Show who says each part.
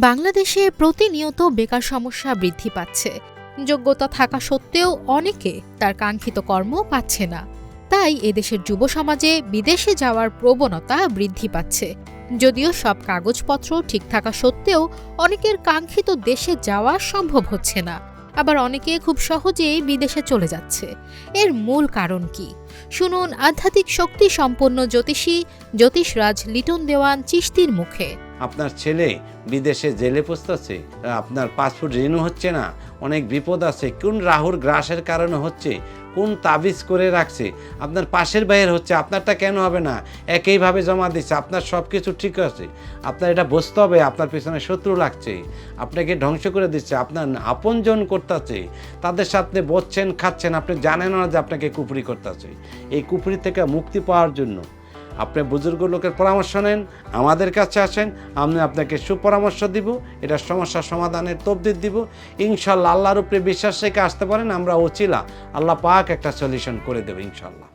Speaker 1: বাংলাদেশে প্রতিনিয়ত বেকার সমস্যা বৃদ্ধি পাচ্ছে। যোগ্যতা থাকা সত্ত্বেও অনেকে তার কাঙ্ক্ষিত কর্ম পাচ্ছে না। তাই এদেশের যুব সমাজে বিদেশে যাওয়ার প্রবণতা বৃদ্ধি পাচ্ছে। যদিও সব কাগজপত্র ঠিক থাকা সত্ত্বেও অনেকের কাঙ্ক্ষিত দেশে যাওয়া সম্ভব হচ্ছে না। আবার অনেকে খুব সহজেই বিদেশে চলে যাচ্ছে। এর মূল কারণ কি? শুনুন আধ্যাত্মিক শক্তি সম্পন্ন জ্যোতিষী জ্যোতিষরাজ লিটন দেওয়ান চিস্তির মুখে।
Speaker 2: আপনার ছেলে বিদেশে জেলে পৌঁছতেছে আপনার পাসপোর্ট রিনিউ হচ্ছে না, অনেক বিপদ আছে, কোন রাহুর গ্রাসের কারণে হচ্ছে, কোন তাবিজ করে রাখছে, আপনার পাশের বাইরের হচ্ছে, আপনারটা কেন হবে না, একইভাবে জমা দিচ্ছে, আপনার সব কিছু ঠিক আছে, আপনার এটা বুঝতে হবে, আপনার পেছনে শত্রু লাগছে, আপনাকে ধ্বংস করে দিচ্ছে, আপনার আপনজন করতেছে, তাদের সাথে বসছেন, খাচ্ছেন, আপনি জানেন না যে আপনাকে কুপুরি করতেছে, এই কুপুরি থেকে মুক্তি পাওয়ার জন্য। আপনি বুজুর্গ লোকের পরামর্শ নেন, আমাদের কাছে আসেন, আমি আপনাকে সুপরামর্শ দিব, এটা সমস্যা সমাধানের তবদির দিব। ইনশাল্লাহ আল্লাহর উপরে বিশ্বাস রেখে আসতে পারেন, আমরা ওচিলা আল্লাহ পাক একটা সলিউশন করে দেবো, ইনশাল্লাহ।